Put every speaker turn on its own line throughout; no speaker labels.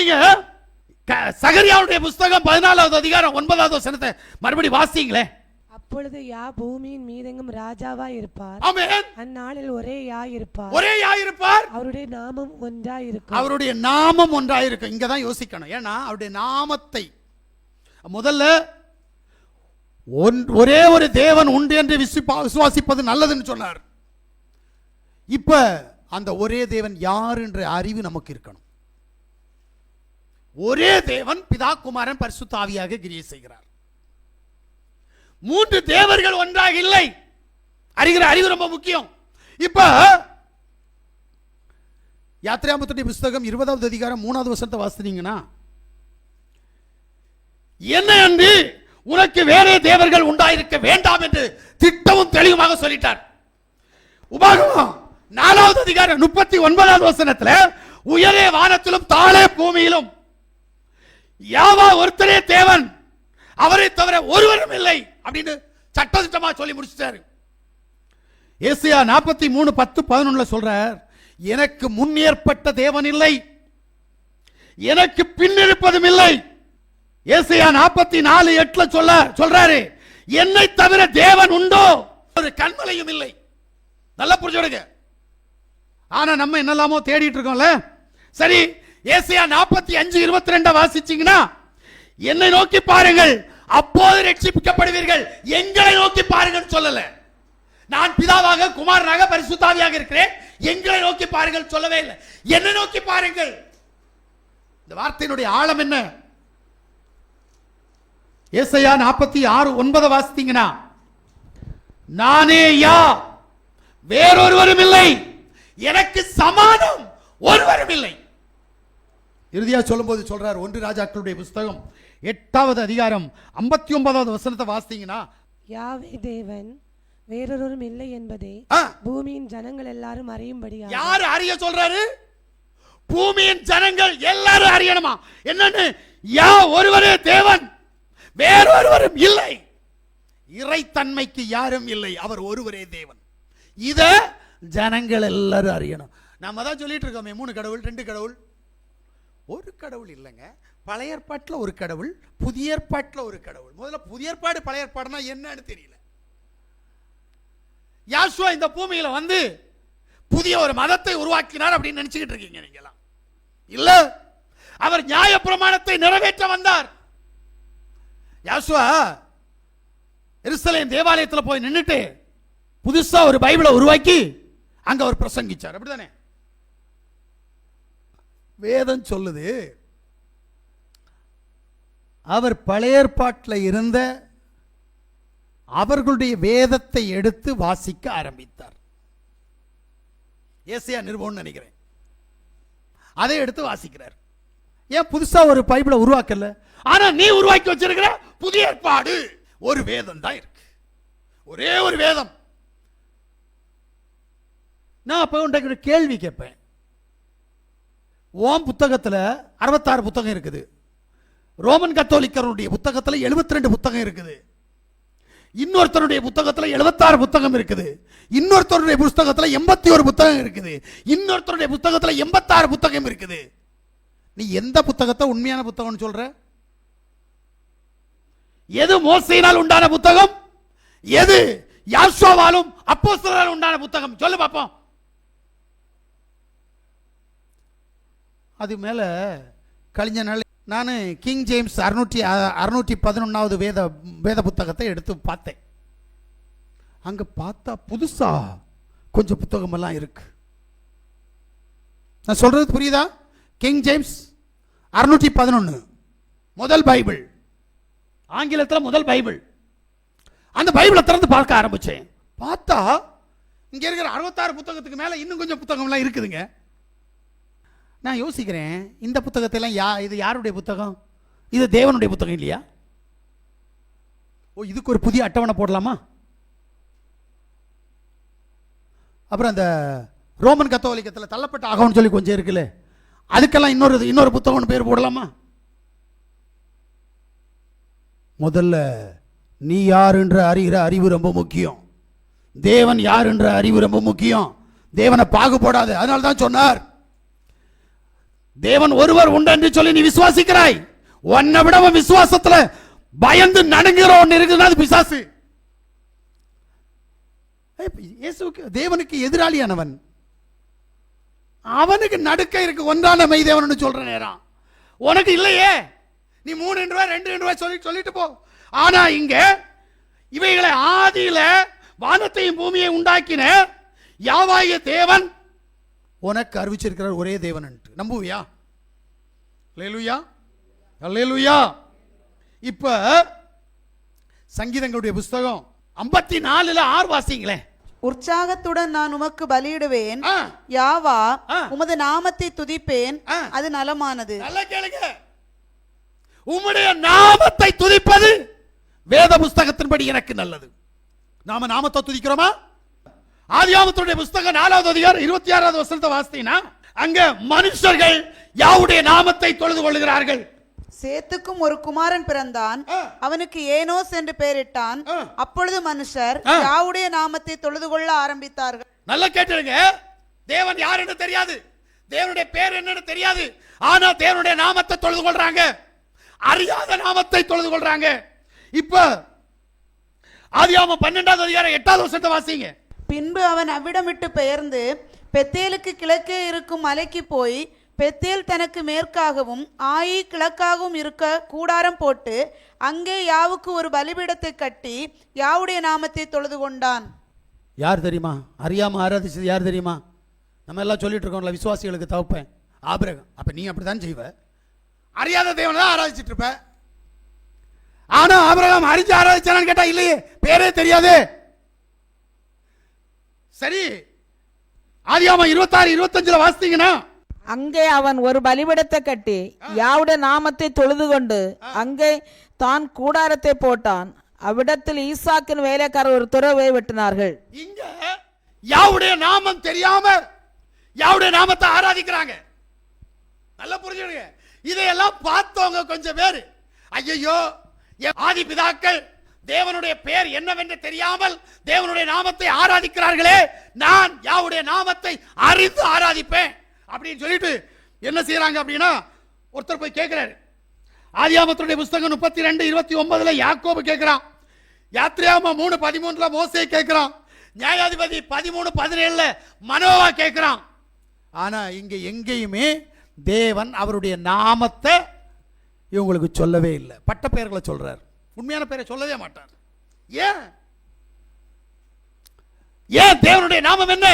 வாசிங்க. சகரியாவுடைய புஸ்தகம் பதினாலாவது அதிகாரம் ஒன்பதாவது வசனத்தை மறுபடி வாசிங்களே
அப்பொழுது யா பூமியின் மீதெங்கும் ராஜாவா இருப்பார். அந்நாளில் ஒரே யா இருப்பார்.
ஒரே யாயிருப்பார்
அவருடைய நாமம் ஒன்றா இருக்கும்
அவருடைய நாமம் ஒன்றாயிருக்கும். இங்க தான் யோசிக்கணும். ஏன்னா அவருடைய நாமத்தை முதல்ல ஒரே ஒரு தேவன் உண்டு என்று விசுவா- விசுவாசிப்பது நல்லதுன்னு சொன்னார். இப்ப அந்த ஒரே தேவன் யார் என்ற அறிவு நமக்கு இருக்கணும். ஒரே தேவன் பிதா குமாரன் பரிசுத்த ஆவியாக கிரியை செய்கிறார். மூன்று தேவர்கள் ஒன்றாக இல்லை. அறிகிற அறிவு ரொம்ப முக்கியம். இப்ப யாத்திராமத்துடைய புஸ்தகம் இருபதாவது அதிகாரம் மூணாவது வசனத்தை வாசினீங்கன்னா என்ன என்று உனக்கு வேறே தேவர்கள் உண்டாயிருக்க வேண்டாம் என்று திட்டமும் தெளிவுமாக சொல்லிட்டார். உபாகமம் நாலாவது அதிகாரம் முப்பத்தி ஒன்பதாவது வசனத்தில் உயரே வானத்திலும் தாழே பூமியிலும் யாவா ஒருத்தரே தேவன். அவரை தவிர ஒருவரும் இல்லை அப்படின்னு சட்டதிட்டமா சொல்லி முடிச்சிட்டாரு. ஏசியா நாற்பத்தி மூணு பத்து பதினொன்னுல சொல்றார் எனக்கு முன் ஏற்பட்ட தேவன் இல்லை. எனக்கு பின்னிருப்பதும் இல்லை. ஏசியா நாற்பத்தி நாலு எட்டுல சொல்ல சொல்றாரு என்னை தவிர தேவன் உண்டோ? ஒரு கண்மலையும் இல்லை. நல்லா புரிஞ்சுடுங்க ஆனா நம்ம என்னெல்லாமோ தேடிட்டு இருக்கோம்ல. சரி ஏசியா நாற்பத்தி அஞ்சு இருபத்தி ரெண்டை வாசிச்சீங்கன்னா என்னை நோக்கி பாருங்கள். அப்போது ரட்சிக்கப்படுவீர்கள். எங்களை நோக்கி பாருங்கள் சொல்லல. நான் பிதாவாக குமாரனாக பரிசுத்தாவியாக இருக்கிறேன். எங்களை நோக்கி பாருங்கள் சொல்லவே இல்லை. என்னை நோக்கி பாருங்கள். இந்த வார்த்தையினுடைய ஆழம் என்ன? ஏசையா நாற்பத்தி ஆறு ஒன்பதை வாசித்தீங்கன்னா நானே யா வேறொருவரும் இல்லை. எனக்கு சமானம் ஒருவரும் இல்லை. இறுதியா சொல்லும்போது சொல்றார் ஒன்று ராஜாக்களுடைய புஸ்தகம் எட்டாவது அதிகாரம் ஐம்பத்தி ஒன்பதாவது வசனத்தை வாசித்தீங்கன்னா
யாவே தேவன் வேறொருவரும் இல்லை என்பதை பூமியின் ஜனங்கள் எல்லாரும் அறியும்படியாக.
யாரு அறிய சொல்றாரு? பூமியின் ஜனங்கள் எல்லாரும் அறியணுமா? என்னன்னு யா ஒருவரே தேவன் வேறொருவரும் இல்லை. இறைத்தன்மைக்கு யாரும் இல்லை அவர் ஒருவரே தேவன். இத ஜனங்கள் எல்லாரும் அறியணும். நம்ம தான் சொல்லிட்டு இருக்கோமே மூணு கடவுள் ரெண்டு கடவுள். ஒரு கடவுள் இல்லைங்க. பழைய ஏற்பாட்டில் ஒரு கடவுள் புதிய ஏற்பாட்டில் ஒரு கடவுள். முதல்ல புதிய ஏற்பாடு பழைய ஏற்பாடுனா என்னன்னு தெரியல. யாசுவா இந்த பூமியில வந்து புதிய ஒரு மதத்தை உருவாக்கினார் அப்படின்னு நினைச்சுக்கிட்டு இருக்கீங்க நீங்களாம் இல்ல அவர் நியாய பிரமாணத்தை நிறைவேற்ற வந்தார். யாசுவா எருசலேம் தேவாலயத்தில் போய் நின்னுட்டு புதுசா ஒரு பைபிளை உருவாக்கி அங்க அவர் பிரசங்கிச்சார். அப்படிதானே? வேதம் சொல்லுது. அவர் பழைய ஏற்பாட்டில் இருந்த அவர்களுடைய வேதத்தை எடுத்து வாசிக்க ஆரம்பித்தார். ஏசியா நிறுவனம் நினைக்கிறேன். அதை எடுத்து வாசிக்கிறார். ஏன் புதுசா ஒரு பைபிளை உருவாக்கல? ஆனா நீ உருவாக்கி வச்சிருக்கிற புதிய ஏற்பாடு. ஒரு வேதம் தான் இருக்கு. ஒரே ஒரு வேதம். நான் அப்ப உன்கிட்ட கேள்வி கேட்பேன். ஓம் புத்தகத்தில் அறுபத்தாறு புத்தகம் இருக்குது. ரோமன் கத்தோலிக்கருடைய புத்தகத்தில் எழுபத்தி ரெண்டு புத்தகம் இருக்குது. இன்னொருத்தருடைய புத்தகத்தில் எழுபத்தாறு புத்தகம் இருக்குது. இன்னொருத்தருடைய புத்தகத்தில் எண்பத்தி ஒரு புத்தகம் இருக்குது. இன்னொருத்தருடைய புத்தகத்தில் எண்பத்தாறு புத்தகம் இருக்குது. நீ எந்த புத்தகத்தை உண்மையான புத்தகம்னு சொல்ற? எது மோசையினால் உண்டான புத்தகம்? எது யாஷோவாலும் அப்போ உண்டான புத்தகம்? சொல்லு பார்ப்போம் அது மேலே கழிஞ்ச நாள் நான் கிங் ஜேம்ஸ் அறுநூற்றி அறுநூற்றி பதினொன்றாவது வேத வேத புத்தகத்தை எடுத்து பார்த்தேன். அங்கே பார்த்தா புதுசாக கொஞ்சம் புத்தகமெல்லாம் இருக்கு. நான் சொல்கிறது புரியுதா? கிங் ஜேம்ஸ் அறுநூற்றி பதினொன்று முதல் பைபிள். ஆங்கிலத்தில் முதல் பைபிள். அந்த பைபிளை திறந்து பார்க்க ஆரம்பித்தேன் பார்த்தா இங்கே இருக்கிற அறுபத்தாறு புத்தகத்துக்கு மேலே இன்னும் கொஞ்சம் புத்தகம்லாம் இருக்குதுங்க. நான் யோசிக்கிறேன் இந்த புத்தகத்தை எல்லாம் யா இது யாருடைய புத்தகம்? இது தேவனுடைய புத்தகம் இல்லையா? ஓ இதுக்கு ஒரு புதிய அட்டவணை போடலாமா? அப்புறம் அந்த ரோமன் கத்தோலிக்கத்தில் தள்ளப்பட்ட ஆகம்னு சொல்லி கொஞ்சம் இருக்குல்ல. அதுக்கெல்லாம் இன்னொரு இன்னொரு புத்தகம்னு பேர் போடலாமா? முதல்ல நீ யார் அறிகிற அறிவு ரொம்ப முக்கியம். தேவன் யார் என்ற அறிவு ரொம்ப முக்கியம். தேவனை பாகுபடாது. அதனால தான் சொன்னார் தேவன் ஒருவர் உண்டு என்று சொல்லி நீ விசுவாசிக்கிறாய். உன்னை விட விசுவாசத்துல பயந்து நடுங்கிற ஒன்று இருக்குதுன்னா அது பிசாசு. இயேசுவுக்கு தேவனுக்கு எதிராளியானவன். அவனுக்கு நடுக்க இருக்கு. ஒன்றான மெய்தேவன் சொல்ற நேரம். உனக்கு இல்லையே. நீ மூணு ரூபாய் ரெண்டு ரூபாய் சொல்லி சொல்லிட்டு போ. ஆனா இங்க இவைகளை ஆதியில வானத்தையும் பூமியை உண்டாக்கின யாவாய தேவன் உனக்கு அறிவிச்சிருக்கிறார் ஒரே தேவன் நம்புவியா? லேலுயா அல்லேலுயா இப்ப சங்கீதங்களுடைய புஸ்தகம் ஐம்பத்தி நாலுல ஆறு வாசிங்களேன்
உற்சாகத்துடன் நான் உமக்கு பலியிடுவேன். யாவா. உமது நாமத்தை துதிப்பேன். அது நலமானது.
உம்முடைய நாமத்தை துதிப்பது வேத புஸ்தகத்தின்படி எனக்கு நல்லது. நாம நாமத்தை துதிக்கிறோமா? ஆதியாமத்துடைய புஸ்தகம் நாலாவது அதிகாரம் இருபத்தி ஆறாவது வசனத்தை வாசித்தீங்கன்னா அங்க மனுஷர்கள் யாவுடைய நாமத்தை தொழுது கொள்கிறார்கள்
சேத்துக்கும் ஒரு குமாரன் பிறந்தான். அவனுக்கு ஏனோஸ் என்று பெயரிட்டான். அப்பொழுது மனுஷர். யாவுடைய நாமத்தை தொழுது கொள்ள ஆரம்பித்தார்கள்.
நல்லா கேட்டுருங்க. தேவன் யாருன்னு தெரியாது. தேவனுடைய பேர் என்னன்னு தெரியாது. ஆனா தேவனுடைய நாமத்தை தொழுது கொள்றாங்க. அறியாத நாமத்தை தொழுது கொள்றாங்க. இப்ப ஆதியாம பன்னெண்டாவது அதிகாரம் எட்டாவது வருஷத்தை வாசிங்க.
பின்பு அவன் அவ்விடமிட்டு பெயர்ந்து பெத்தேலுக்கு கிழக்கே இருக்கும் மலைக்கு போய் பெத்தேல் தனக்கு மேற்காகவும் ஆயி கிழக்காகவும் இருக்க கூடாரம் போட்டு அங்கே யாவுக்கு ஒரு பலிபீடத்தை கட்டி யாவுடைய நாமத்தை தொழுது கொண்டான்.
யார் தெரியுமா? அறியாம ஆராதிச்சது யார் தெரியுமா? நம்ம எல்லாம் சொல்லிட்டு இருக்கோம்ல விசுவாசிகளுக்கு தவப்பேன். ஆபிரகம் அப்போ நீ அப்படித்தான் செய்வ. அறியாத தேவனை தான் ஆராதிச்சிட்டு இருப்ப. ஆனா ஆபிரகம் அறிஞ்சு ஆராதிச்சானு கேட்டா இல்லையே பேரே தெரியாது. சரி. ஆதியாம இருபத்தாறு இருபத்தஞ்சுல வாசித்தீங்கன்னா.
அங்கே அவன் ஒரு பலிபீடத்தை கட்டி யாவுடைய நாமத்தை தொழுது கொண்டு அங்கே தான் கூடாரத்தை போட்டான். அவ்விடத்தில் ஈசாக்கின் வேலைக்காரர் ஒரு துறவை வெட்டினார்கள்.
இங்க யாவுடைய நாமம் தெரியாம யாவுடைய நாமத்தை ஆராதிக்கிறாங்க. நல்லா புரிஞ்சுடுங்க இதையெல்லாம் பார்த்தவங்க கொஞ்சம் பேரு. ஐயோ ஆதி பிதாக்கள் தேவனுடைய பெயர் என்னவென்று தெரியாமல் தேவனுடைய நாமத்தை ஆராதிக்கிறார்களே நான் யாவுடைய நாமத்தை அறிந்து ஆராதிப்பேன் அப்படின்னு சொல்லிட்டு என்ன செய்யறாங்க அப்படின்னா ஒருத்தர் போய் கேட்கிறாரு ஆதியாமத்துடைய புஸ்தகம் முப்பத்தி ரெண்டு இருபத்தி ஒன்பதுல யாக்கோபு கேட்கிறான் யாத்ரியாம மூணு பதிமூணுல மோசே கேட்கிறான் நியாயாதிபதி பதிமூணு பதினேழுல மனோவா கேட்கிறான் ஆனா இங்க எங்கேயுமே தேவன் அவருடைய நாமத்தை இவங்களுக்கு சொல்லவே இல்லை. பட்ட பெயர்களை சொல்றார். உண்மையான பெயரை சொல்லவே மாட்டார். ஏன்? ஏன் தேவனுடைய நாமம் என்ன?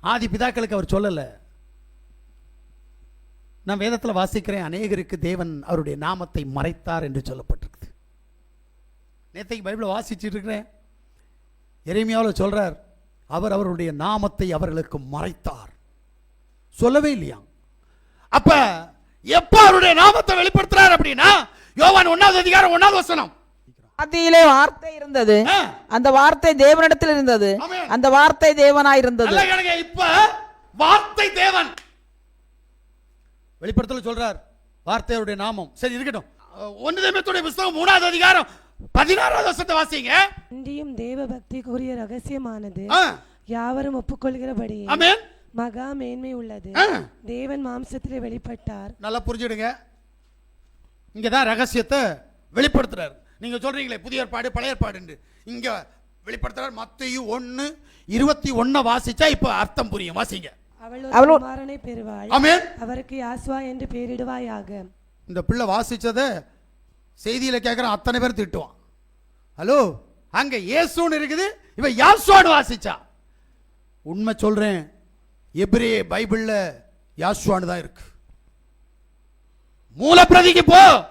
ஆதி பிதாக்களுக்கு அவர் சொல்லல. நான் வேதத்தில் வாசிக்கிறேன் அநேகருக்கு தேவன் அவருடைய நாமத்தை மறைத்தார் என்று சொல்லப்பட்டிருக்குது. நேத்தைக்கு பைபிளை வாசிச்சுட்டு இருக்கிறேன். எரேமியாவில் சொல்றார் அவர் அவருடைய நாமத்தை அவர்களுக்கு மறைத்தார். சொல்லவே இல்லையா அப்ப எப்ப அவருடைய நாமத்தை வெளிப்படுத்துறார் அப்படின்னா? யோவான் ஒன்னாவது அதிகாரம் ஒன்னாவது வசனம்.
ஆதியிலே வார்த்தை இருந்தது. அந்த வார்த்தை தேவனிடத்தில் இருந்தது. அந்த வார்த்தை தேவனாய் இருந்தது.
இப்ப வார்த்தை தேவன். வெளிப்படுத்தல சொல்றார். வார்த்தையுடைய நாமம். சரி இருக்கட்டும். ஒன்னு தேமத்துடைய புஸ்தகம் மூணாவது அதிகாரம் பதினாறாவது வருஷத்தை வாசிங்க.
அன்றியும் தேவ பக்திக்குரிய ரகசியமானது. யாவரும் ஒப்புக்கொள்கிறபடி.
ஆமென்.
மகா மேன்மை உள்ளது. தேவன் மாம்சத்திலே வெளிப்பட்டார்.
நல்லா புரிஞ்சுடுங்க. இங்க தான் ரகசியத்தை வெளிப்படுத்துறாரு. நீங்க சொல்றீங்களே புதிய ஏற்பாடு பழைய ஏற்பாடு இங்க வெளிப்படுத்துறாரு மத்தையு ஒன்னு இருபத்தி ஒன்ன வாசிச்சா இப்ப அர்த்தம் புரியும். வாசிங்க.
அவள் குமாரனை பெறுவாள்.
ஆமென்.
அவருக்கு யாஸ்வா என்று பெயரிடுவாயாக.
இந்த பிள்ளை வாசிச்சதை செய்தியில கேட்குறான் அத்தனை பேர் திட்டுவான். ஹலோ அங்க இயேசுன்னு இருக்குது இவ யாசுவான்னு வாசிச்சா. உண்மை சொல்றேன். எபிரே பைபிளில் யாசுவான்னு தான் இருக்கு. மூலப்பிரதிக்கு போ.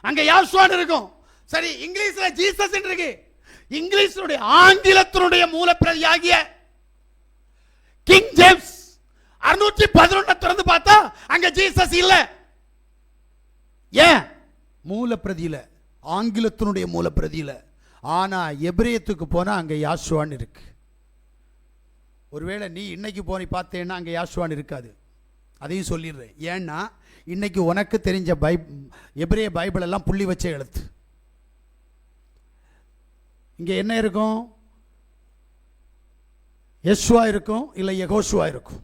அங்கே யாஸ்வான் இருக்கும். சரி இங்கிலீஷில் ஜீசஸ் இருக்கு இங்கிலீஷனுடைய ஆங்கிலத்தினுடைய மூலப்பிரதி ஆகிய கிங் ஜேம்ஸ் அறுநூற்றி பதினொன்னு திறந்து பார்த்தா அங்க ஜீசஸ் இல்ல. ஏன்? மூலப்பிரதியில ஆங்கிலத்தினுடைய மூலப்பிரதியில. ஆனா எபிரேயத்துக்கு போனா அங்க யாசுவான் இருக்கு. ஒருவேளை நீ இன்னைக்கு போய் பார்த்தேன்னா அங்கே யாசுவான் இருக்காது. அதையும் சொல்லிடுறேன். ஏன்னா இன்னைக்கு உனக்கு தெரிஞ்ச பைப் எபிரேய பைபிள் எல்லாம் புள்ளி வச்ச எழுத்து. இங்கே என்ன இருக்கும்? எஸ்வா இருக்கும் இல்லை எகோஷுவா இருக்கும்.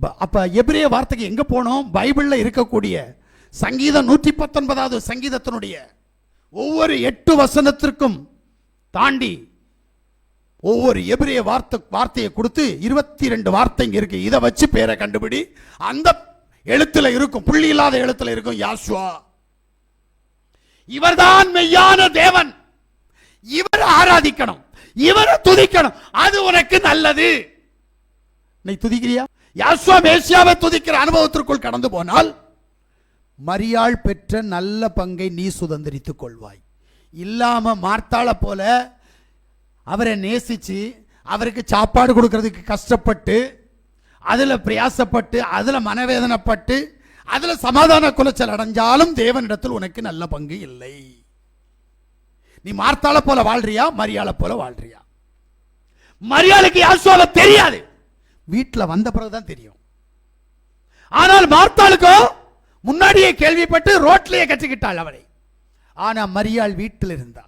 அப்போ அப்ப வார்த்தைக்கு எங்கே போனோம்? பைபிளில் இருக்கக்கூடிய சங்கீதம் நூற்றி பத்தொன்பதாவது சங்கீதத்தினுடைய ஒவ்வொரு எட்டு வசனத்திற்கும் தாண்டி ஒவ்வொரு எபிரிய வார்த்தை வார்த்தையை கொடுத்து இருபத்தி ரெண்டு வார்த்தைங்க இருக்கு. இதை வச்சு பேரை கண்டுபிடி. அந்த எழுத்துல இருக்கும் புள்ளி இல்லாத எழுத்துல இருக்கும் யாஸ்வா இவர்தான் மெய்யான தேவன். இவர் ஆராதிக்கணும். இவரை துதிக்கணும். அது உனக்கு நல்லது. நீ துதிக்கிறியா? யாஸ்வா மேசியாவை துதிக்கிற அனுபவத்திற்குள் கடந்து போனால் மரியாள் பெற்ற நல்ல பங்கை நீ சுதந்திரித்துக் கொள்வாய். இல்லாம மார்த்தாள போல அவரை நேசித்து அவருக்கு சாப்பாடு கொடுக்கறதுக்கு கஷ்டப்பட்டு அதில் பிரயாசப்பட்டு அதில் மனவேதனைப்பட்டு அதில் சமாதான குலைச்சல் அடைஞ்சாலும் தேவனிடத்தில் உனக்கு நல்ல பங்கு இல்லை. நீ மார்த்தால போல வாழ்றியா மரியாதை போல வாழ்றியா? மரியாளுக்கு யாசுவால தெரியாது. வீட்டில் வந்த பிறகுதான் தெரியும். ஆனால் மார்த்தாளுக்கோ முன்னாடியே கேள்விப்பட்டு ரோட்லயே கற்றுக்கிட்டாள் அவளை. ஆனா மரியாள் வீட்டில் இருந்தா.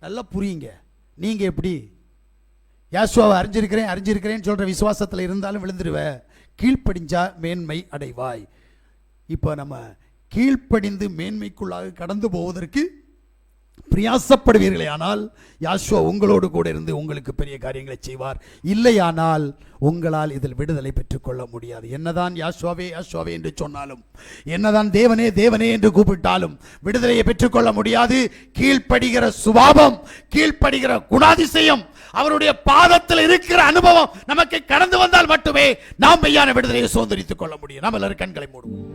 நல்லா புரியுங்க. நீங்கள் எப்படி? யாசுவாவை அறிஞ்சிருக்கிறேன் அறிஞ்சிருக்கிறேன்னு சொல்கிற விசுவாசத்தில் இருந்தாலும் விழுந்துருவ. கீழ்ப்படிஞ்சா மேன்மை அடைவாய். இப்போ நம்ம கீழ்ப்படிந்து மேன்மைக்குள்ளாக கடந்து போவதற்கு பிரயாசப்படுவீர்களே ஆனால் யாஷ்வா உங்களோடு கூட இருந்து உங்களுக்கு பெரிய காரியங்களை செய்வார். இல்லையானால் உங்களால் இதில் விடுதலை பெற்றுக்கொள்ள முடியாது. என்னதான் யாஷ்வாவே யாஷ்வாவே என்று சொன்னாலும் என்னதான் தேவனே தேவனே என்று கூப்பிட்டாலும் விடுதலையை பெற்றுக்கொள்ள முடியாது. கீழ்ப்படுகிற சுபாவம் கீழ்ப்படுகிற குணாதிசயம் அவருடைய பாதத்தில் இருக்கிற அனுபவம் நமக்கு கடந்து வந்தால் மட்டுமே நாம் மெய்யான விடுதலையை சுதந்திரித்துக் கொள்ள முடியும். நாம் எல்லாரும் கண்களை மூடுவோம்.